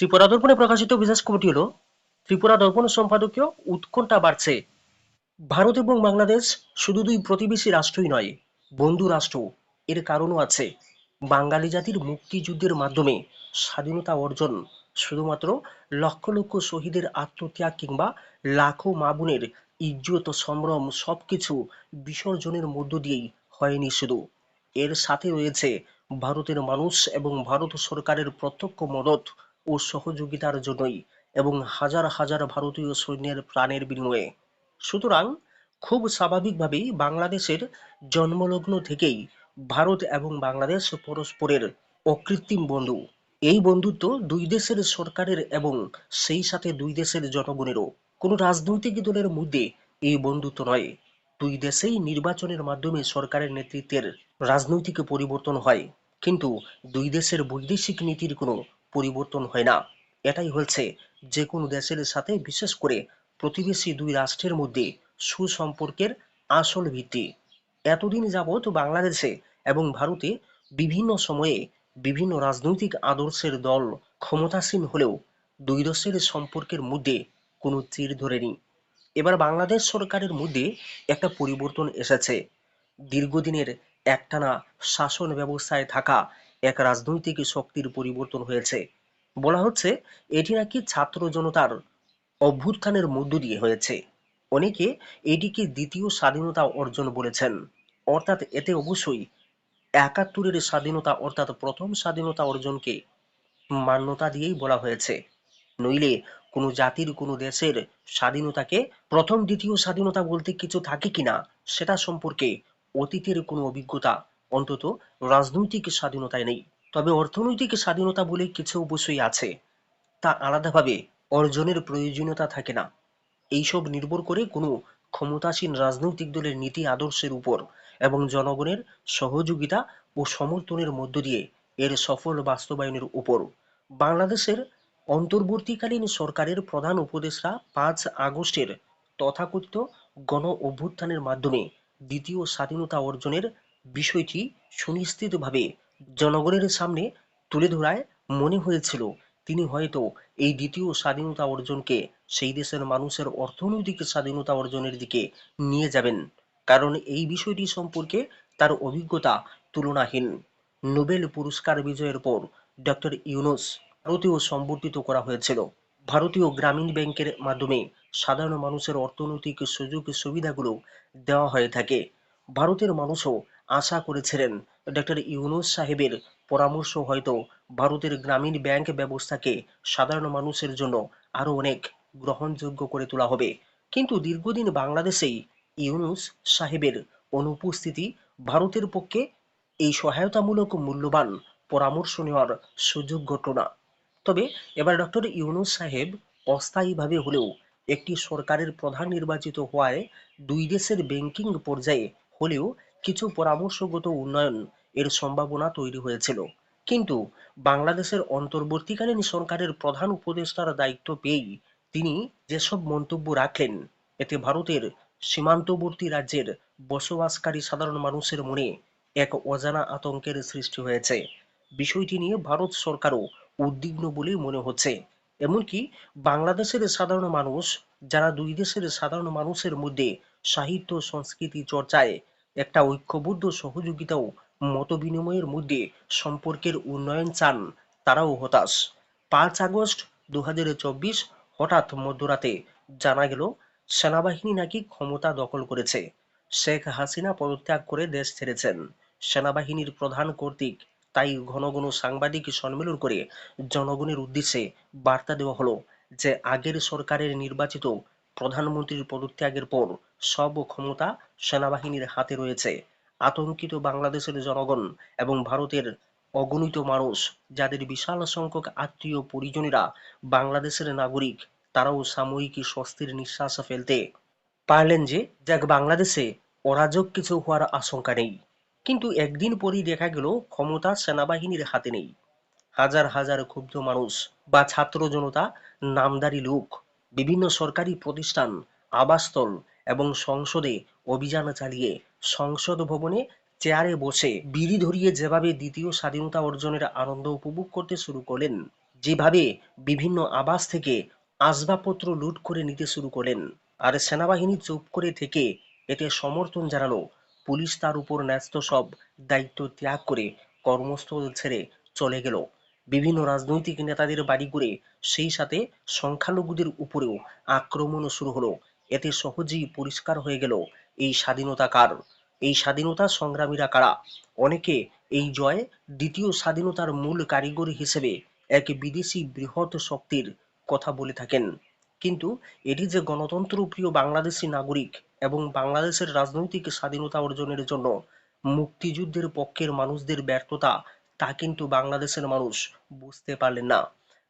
ত্রিপুরা দর্পণে প্রকাশিত বিশেষ খবরটি হলো, ত্রিপুরা দর্পণ সম্পাদকীয় উৎকণ্ঠা বাড়ছে। ভারত এবং বাংলাদেশ শুধু দুই প্রতিবেশী রাষ্ট্রই নয়, বন্ধু রাষ্ট্র। এর কারণও আছে। বাঙালি জাতির মুক্তিযুদ্ধের মাধ্যমে স্বাধীনতা অর্জন শুধুমাত্র লক্ষ লক্ষ শহীদের আত্মত্যাগ কিংবা লাখো মা বোনের ইজ্জত, সম্ভ্রম সবকিছু বিসর্জনের মধ্য দিয়েই হয়নি শুধু। এর সাথে রয়েছে ভারতের মানুষ এবং ভারত সরকারের প্রত্যক্ষ মদত। ও সহযোগিতার জন্যই এবং হাজার হাজার ভারতীয় সৈন্যের প্রাণের বিনিময়ে। সুতরাং খুব স্বাভাবিকভাবেই বাংলাদেশের জন্মলগ্ন থেকেই ভারত এবং বাংলাদেশ পরস্পরের অকৃত্রিম বন্ধু। এই বন্ধুত্ব দুই দেশের সরকারের এবং সেই সাথে দুই দেশের জনগণেরও। কোনো রাজনৈতিক দলের মধ্যে এই বন্ধুত্ব নয়। দুই দেশেই নির্বাচনের মাধ্যমে সরকারের নেতৃত্বের রাজনৈতিক পরিবর্তন হয়। কিন্তু দুই দেশের বৈদেশিক নীতির কোনো পরিবর্তন হয় না। এটাই হচ্ছে যে কোনো দেশের সাথে বিশেষ করে প্রতিবেশী দুই রাষ্ট্রের মধ্যে সুসম্পর্কের আসল ভিত্তি। এতদিন যাবৎ বাংলাদেশে এবং ভারতে বিভিন্ন সময়ে বিভিন্ন রাজনৈতিক আদর্শের দল ক্ষমতাসীন হলেও দুই দেশের সম্পর্কের মধ্যে কোনো চির ধরেনি। এবার বাংলাদেশ সরকারের মধ্যে একটা পরিবর্তন এসেছে। দীর্ঘদিনের একটানা শাসন ব্যবস্থায় থাকা এক রাজনৈতিক শক্তির পরিবর্তন হয়েছে। বলা হচ্ছে, এটি নাকি ছাত্র জনতার অভ্যুত্থানের মধ্য দিয়ে হয়েছে। অনেকে এটিকে দ্বিতীয় স্বাধীনতা অর্জন বলেছেন। অর্থাৎ এতে অবশ্যই একাত্তরের স্বাধীনতা, অর্থাৎ প্রথম স্বাধীনতা অর্জনকে মান্যতা দিয়েই বলা হয়েছে। নইলে কোনো জাতির, কোনো দেশের স্বাধীনতাকে প্রথম, দ্বিতীয় স্বাধীনতা বলতে কিছু থাকে কিনা, সেটা সম্পর্কে অতীতের কোনো অভিজ্ঞতা অন্তত রাজনৈতিক স্বাধীনতায় নেই। তবে অর্থনৈতিক স্বাধীনতা বলে কিছু অবশ্যই আছে। তা আলাদাভাবে অর্জনের প্রয়োজনীয়তা থাকে না। এইসব নির্ভর করে কোনো ক্ষমতাসীন রাজনৈতিক দলের নীতি আদর্শের উপর এবং জনগণের সহযোগিতা ও সমর্থনের মধ্য দিয়ে এর সফল বাস্তবায়নের উপর। বাংলাদেশের অন্তর্বর্তীকালীন সরকারের প্রধান উপদেষ্টা পাঁচ আগস্টের তথাকথিত গণ অভ্যুত্থানের মাধ্যমে দ্বিতীয় স্বাধীনতা অর্জনের বিষয়টি সুনিশ্চিতভাবে জনগণের সামনে তুলে ধরায় মনে হয়েছিল। তিনি হয়তো এই দ্বিতীয় স্বাধীনতা অর্জনকে সেই দেশের মানুষের অর্থনৈতিক স্বাধীনতা অর্জনের দিকে নিয়ে যাবেন, কারণ এই বিষয়টি সম্পর্কে তার অভিজ্ঞতা তুলনাহীন। নোবেল পুরস্কার বিজয়ের পর ডক্টর ইউনুস ভারতীয় সম্বর্ধিত করা হয়েছিল। ভারতীয় গ্রামীণ ব্যাংকের মাধ্যমে সাধারণ মানুষের অর্থনৈতিক সুযোগ সুবিধাগুলো দেওয়া হয়ে থাকে। ভারতের মানুষও আশা করেছিলেন। ডক্টর ইউনুস সাহেবের পরামর্শ হয়তো ভারতের গ্রামীণ ব্যাংক ব্যবস্থাকে সাধারণ মানুষের জন্য আরও অনেক গ্রহণযোগ্য করে তোলা হবে। কিন্তু দীর্ঘদিন বাংলাদেশেই ইউনুস সাহেবের অনুপস্থিতি ভারতের পক্ষে এই সহায়তামূলক মূল্যবান পরামর্শ নেওয়ার সুযোগ ঘটল না। তবে এবার ডক্টর ইউনুস সাহেব অস্থায়ীভাবে হলেও একটি সরকারের প্রধান নির্বাচিত হওয়ায় দুই দেশের ব্যাংকিং পর্যায়ে হলেও কিছু পরামর্শগত উন্নয়ন এর সম্ভাবনা তৈরি হয়েছিল। কিন্তু বাংলাদেশের অন্তর্বর্তীকালীন সরকারের প্রধান উপদেষ্টার দায়িত্ব পেয়েই তিনি যেসব মন্তব্য রাখলেন, এতে ভারতের সীমান্তবর্তী রাজ্যের বসবাসকারী সাধারণ মানুষের মনে এক অজানা আতঙ্কের সৃষ্টি হয়েছে। বিষয়টি নিয়ে ভারত সরকারও উদ্বিগ্ন বলেই মনে হচ্ছে। এমনকি বাংলাদেশের সাধারণ মানুষ, যারা দুই দেশের সাধারণ মানুষের মধ্যে সাহিত্য সংস্কৃতি চর্চায় একটা ঐক্যবদ্ধ সহযোগিতাও মত বিনিময়ের মধ্যে সম্পর্কের উন্নয়ন চান তারাও হতাশ। পাঁচ আগস্ট দুই হাজার চব্বিশ হঠাৎ মধ্যরাতে জানা গেল, সেনাবাহিনী নাকি ক্ষমতা দখল করেছে। শেখ হাসিনা পদত্যাগ করে দেশ ছেড়েছেন। সেনাবাহিনীর প্রধান কর্তৃক তাই ঘন ঘন সাংবাদিক সম্মেলন করে জনগণের উদ্দেশ্যে বার্তা দেওয়া হলো যে, আগের সরকারের নির্বাচিত প্রধানমন্ত্রীর পদত্যাগের পর সব ক্ষমতা সেনাবাহিনীর হাতে রয়েছে। আতঙ্কিত বাংলাদেশের জনগণ এবং ভারতের অগণিত মানুষ, যাদের বিশাল সংখ্যক আত্মীয় পরিজনেরা বাংলাদেশের নাগরিক, তারাও সাময়িক স্বস্তির নিঃশ্বাস ফেলতে পারলেন যে, যাক বাংলাদেশে অরাজক কিছু হওয়ার আশঙ্কা নেই। কিন্তু একদিন পরই দেখা গেল ক্ষমতা সেনাবাহিনীর হাতে নেই। হাজার হাজার ক্ষুব্ধ মানুষ বা ছাত্র জনতা, নামদারি লোক, বিভিন্ন সরকারি প্রতিষ্ঠান, আবাসস্থল এবং সংসদে অভিযান চালিয়ে সংসদ ভবনে চেয়ারে বসে বিড়ি ধরিয়ে যেভাবে দ্বিতীয় স্বাধীনতা অর্জনের আনন্দ উপভোগ করতে শুরু করলেন, যেভাবে বিভিন্ন আবাস থেকে আসবাবপত্র লুট করে নিতে শুরু করলেন, আর সেনাবাহিনী চুপ করে থেকে এতে সমর্থন জানালো, পুলিশ তার উপর ন্যস্ত সব দায়িত্ব ত্যাগ করে কর্মস্থল ছেড়ে চলে গেল। বিভিন্ন রাজনৈতিক নেতাদের বাড়ি করে সেই সাথে সংখ্যালঘুদের উপরেও আক্রমণ শুরু হলো। এতে সহজেই পরিষ্কার হয়ে গেল এই স্বাধীনতা কার। এই স্বাধীনতা সংগ্রামীরা কারা? অনেকে এই জয় দ্বিতীয় স্বাধীনতার মূল কারিগর হিসেবে এক বিদেশি বৃহৎ শক্তির কথা বলে থাকেন। কিন্তু এটি যে গণতন্ত্র প্রিয় বাংলাদেশি নাগরিক এবং বাংলাদেশের রাজনৈতিক স্বাধীনতা অর্জনের জন্য মুক্তিযুদ্ধের পক্ষের মানুষদের ব্যর্থতা, তা কিন্তু বাংলাদেশের মানুষ বুঝতে পারলেন না।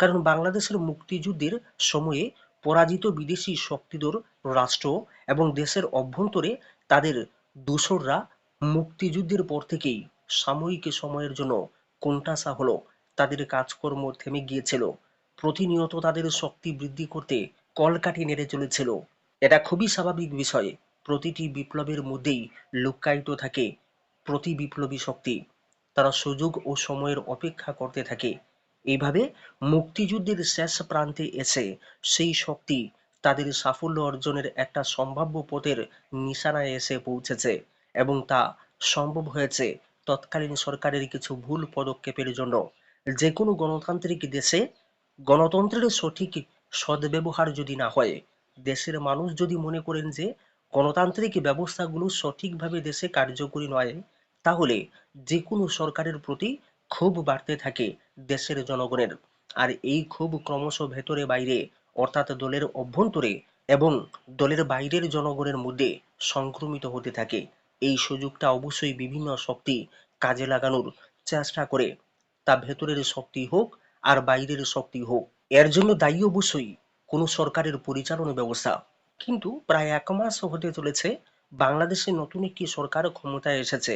কারণ বাংলাদেশের মুক্তিযুদ্ধের সময়ে পরাজিত বিদেশি শক্তিধর রাষ্ট্র এবং দেশের অভ্যন্তরে তাদের দূষররা মুক্তিযুদ্ধের পর থেকেই সাময়িক সময়ের জন্য কোণঠাসা হলো, তাদের কাজকর্ম থেমে গিয়েছিল, প্রতিনিয়ত তাদের শক্তি বৃদ্ধি করতে কলকাঠি নেড়ে চলেছিল। এটা খুবই স্বাভাবিক বিষয়, প্রতিটি বিপ্লবের মধ্যেই লুক্কায়িত থাকে প্রতি বিপ্লবী শক্তি। তারা সুযোগ ও সময়ের অপেক্ষা করতে থাকে। এইভাবে মুক্তিযুদ্ধের শেষ প্রান্তে এসে সেই শক্তি তাদের সাফল্য অর্জনের একটা সম্ভাব্য পথের নিশানায় এসে পৌঁছেছে এবং তা সম্ভব হয়েছে তৎকালীন সরকারের কিছু ভুল পদক্ষেপের জন্য। যে কোনো গণতান্ত্রিক দেশে গণতন্ত্রের সঠিক সদ্ব্যবহার যদি না হয়, দেশের মানুষ যদি মনে করেন যে গণতান্ত্রিক ব্যবস্থাগুলো সঠিকভাবে দেশে কার্যকরী নয়, তাহলে যে কোনো সরকারের প্রতি ক্ষোভ বাড়তে থাকে দেশের জনগণের। আর এই ক্ষোভ ক্রমশ ভেতরে বাইরে, অর্থাৎ দলের অভ্যন্তরে এবং দলের বাইরের জনগণের মধ্যে সংক্রমিত হতে থাকে। এই সুযোগটা অবশ্যই বিভিন্ন শক্তি কাজে লাগানোর চেষ্টা করে। তা ভেতরের শক্তি হোক আর বাইরের শক্তি হোক। এর জন্য দায়ী অবশ্যই কোনো সরকারের পরিচালনা ব্যবস্থা। কিন্তু প্রায় এক মাস হতে চলেছে, বাংলাদেশে নতুন একটি সরকার ক্ষমতায় এসেছে।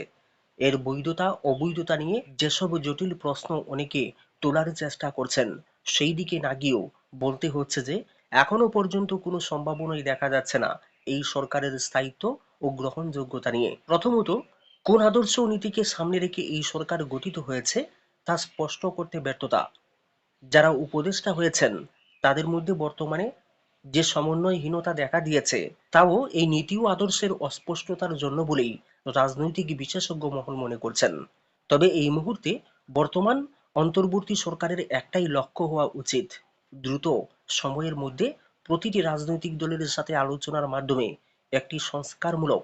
এর বৈধতা, অবৈধতা নিয়ে যেসব জটিল প্রশ্ন অনেকে তোলার চেষ্টা করছেন, সেই দিকে না গিয়েও বলতে হচ্ছে যে, এখনও পর্যন্ত কোনো সম্ভাবনাই দেখা যাচ্ছে না এই সরকারের স্থায়িত্ব ও গ্রহণযোগ্যতা নিয়ে। প্রথমত, কোন আদর্শ নীতিকে সামনে রেখে এই সরকার গঠিত হয়েছে তা স্পষ্ট করতে ব্যর্থতা। যারা উপদেষ্টা হয়েছেন, তাদের মধ্যে বর্তমানে যে সমন্বয়হীনতা দেখা দিয়েছে, তাও এই নীতি ও আদর্শের অস্পষ্টতার জন্য বলেই রাজনৈতিক বিশেষজ্ঞ মহল মনে করছেন। তবে এই মুহূর্তে বর্তমান অন্তর্বর্তী সরকারের একটাই লক্ষ্য হওয়া উচিত। দ্রুত সময়ের মধ্যে প্রতিটি রাজনৈতিক দলের সাথে আলোচনার মাধ্যমে একটি সংস্কারমূলক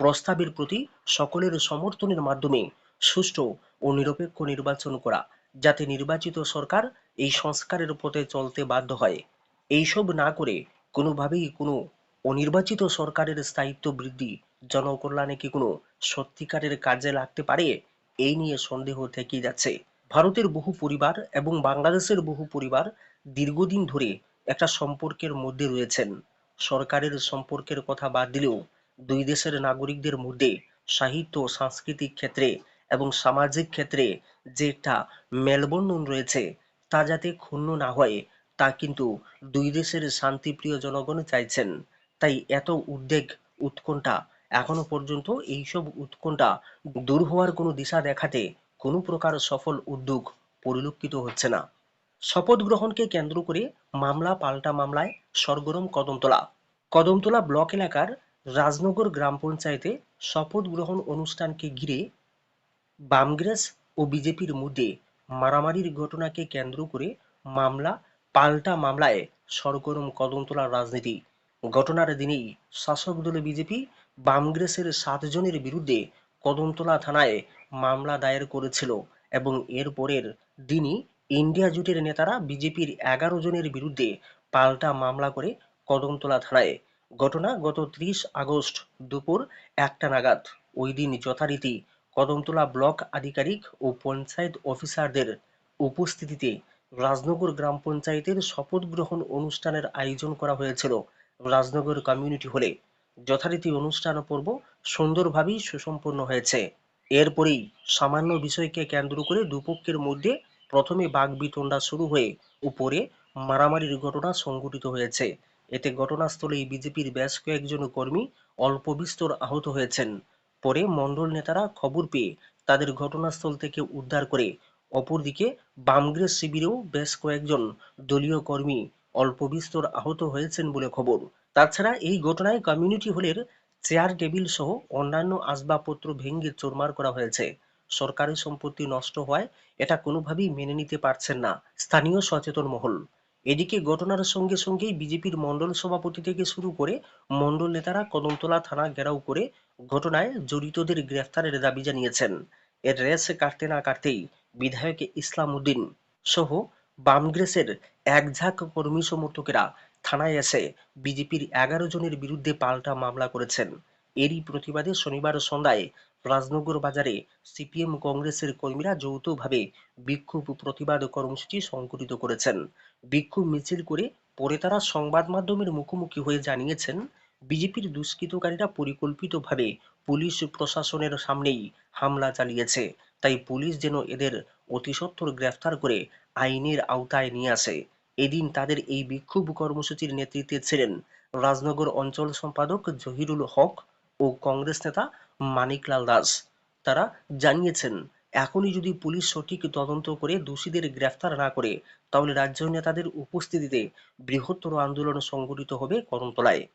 প্রস্তাবের প্রতি সকলের সমর্থনের মাধ্যমে সুষ্ঠু ও নিরপেক্ষ নির্বাচন করা, যাতে নির্বাচিত সরকার এই সংস্কারের পথে চলতে বাধ্য হয়। এইসব না করে কোনোভাবেই কোনো অনির্বাচিত সরকারের স্থায়িত্ব বৃদ্ধি জনকল্যাণে কি কোনো সত্যিকারের কাজে লাগতে পারে? এই নিয়ে সন্দেহ থেকেই যাচ্ছে। ভারতের বহু পরিবার এবং বাংলাদেশের বহু পরিবার দীর্ঘদিন ধরে একটা সম্পর্কের মধ্যে রয়েছেন। সরকারের সম্পর্কের কথা বাদ দিলেও দুই দেশের নাগরিকদের মধ্যে সাহিত্য সাংস্কৃতিক ক্ষেত্রে এবং সামাজিক ক্ষেত্রে যে একটা মেলবন্ধন রয়েছে, তা যাতে ক্ষুণ্ণ না হয়, তা কিন্তু দুই দেশের শান্তিপ্রিয় জনগণ চাইছেন। তাই এত উদ্বেগ, উৎকণ্ঠা এখনও পর্যন্ত এইসব উৎকণ্ঠা দূর হওয়ার কোনো দিশা দেখাতে কোনো প্রকার সফল উদ্যোগ পরিলক্ষিত হচ্ছে না। শপথ গ্রহণকে কেন্দ্র করে মামলা পাল্টা মামলায় সরগরম কদমতলা। কদমতলা ব্লক এলাকার রাজনগর গ্রাম পঞ্চায়েতে শপথ গ্রহণ অনুষ্ঠানকে ঘিরে বামগ্রেস ও বিজেপির মধ্যে মারামারির ঘটনাকে কেন্দ্র করে মামলা পাল্টা মামলায় সরগরম কদমতলার রাজনীতি। ঘটনার দিনেই শাসক দল বিজেপি বামগ্রেসের সাতজনের বিরুদ্ধে কদমতলা থানায় মামলা দায়ের করেছিল এবং এর পরের দিনই ইন্ডিয়া জোটের নেতারা বিজেপির এগারো জনের বিরুদ্ধে পাল্টা মামলা করে কদমতলা থানায়। ঘটনা গত ত্রিশ আগস্ট দুপুর একটা নাগাদ। ওই দিন যথারীতি কদমতলা ব্লক আধিকারিক ও পঞ্চায়েত অফিসারদের উপস্থিতিতে রাজনগর গ্রাম পঞ্চায়েতের শপথ গ্রহণ অনুষ্ঠানের আয়োজন করা হয়েছিল। রাজনগর কমিউনিটি হলে যথারীতি অনুষ্ঠান পর্ব সুন্দরভাবেই সুসম্পন্ন হয়েছে। এরপরেই সামান্য বিষয়কে কেন্দ্র করে দুপক্ষের মধ্যে প্রথমে বাগবিতণ্ডা শুরু হয়ে উপরে মারামারির ঘটনা সংঘটিত হয়েছে। এতে ঘটনাস্থলেই বিজেপির বেশ কয়েকজন কর্মী অল্প বিস্তর আহত হয়েছেন। পরে মণ্ডল নেতারা খবর পেয়ে তাদের ঘটনাস্থল থেকে উদ্ধার করে অপরদিকে বামগ্রেস শিবিরেও বেশ কয়েকজন দলীয় কর্মী অল্প বিস্তর আহত হয়েছেন বলে খবর। তাছাড়া এই ঘটনায় কমিউনিটি হলের চেয়ার টেবিল সহ অন্যান্য আসবাবপত্র ভেঙে চোরমার করা হয়েছে। সরকারি সম্পত্তি নষ্ট হওয়ায় এটা কোনোভাবেই মেনে নিতে পারছেন না স্থানীয় সচেতন মহল। এদিকে ঘটনার সঙ্গে সঙ্গেই বিজেপির মণ্ডল সভাপতি থেকে শুরু করে মণ্ডল নেতারা কদমতলা থানা ঘেরাও করে ঘটনায় জড়িতদের গ্রেফতারের দাবি জানিয়েছেন। এর রেস কাটতে না কাটতেই বিধায়ক ইসলাম উদ্দিন সহ বামগ্রেসের একঝাঁক কর্মী সমর্থকেরা থানায় এসে বিজেপির এগারো জনের বিরুদ্ধে পাল্টা মামলা করেছেন। এরই প্রতিবাদে শনিবার সন্ধ্যায় রাজনগর বাজারে সিপিএম কংগ্রেসের কর্মীরা যৌথভাবে বিক্ষোভ প্রতিবাদ কর্মসূচি সংগঠিত করেছেন। বিক্ষোভ মিছিল করে পরে তারা সংবাদ মাধ্যমের মুখোমুখি হয়ে জানিয়েছেন, বিজেপির দুষ্কৃতকারীরা পরিকল্পিতভাবে পুলিশ প্রশাসনের সামনেই হামলা চালিয়েছে, তাই পুলিশ যেন এদের অতিসত্বর গ্রেফতার করে আইনের আওতায় নিয়ে আসে। এদিন তাদের এই বিক্ষোভ কর্মসূচির নেতৃত্বে ছিলেন রাজনগর অঞ্চল সম্পাদক জহিরুল হক ও কংগ্রেস নেতা মানিকলাল দাস। তারা জানিয়েছেন, এখনই যদি পুলিশ সঠিক তদন্ত করে দোষীদের গ্রেফতার না করে, তাহলে রাজ্য নেতাদের উপস্থিতিতে বৃহত্তর আন্দোলন সংগঠিত হবে করমতলায়।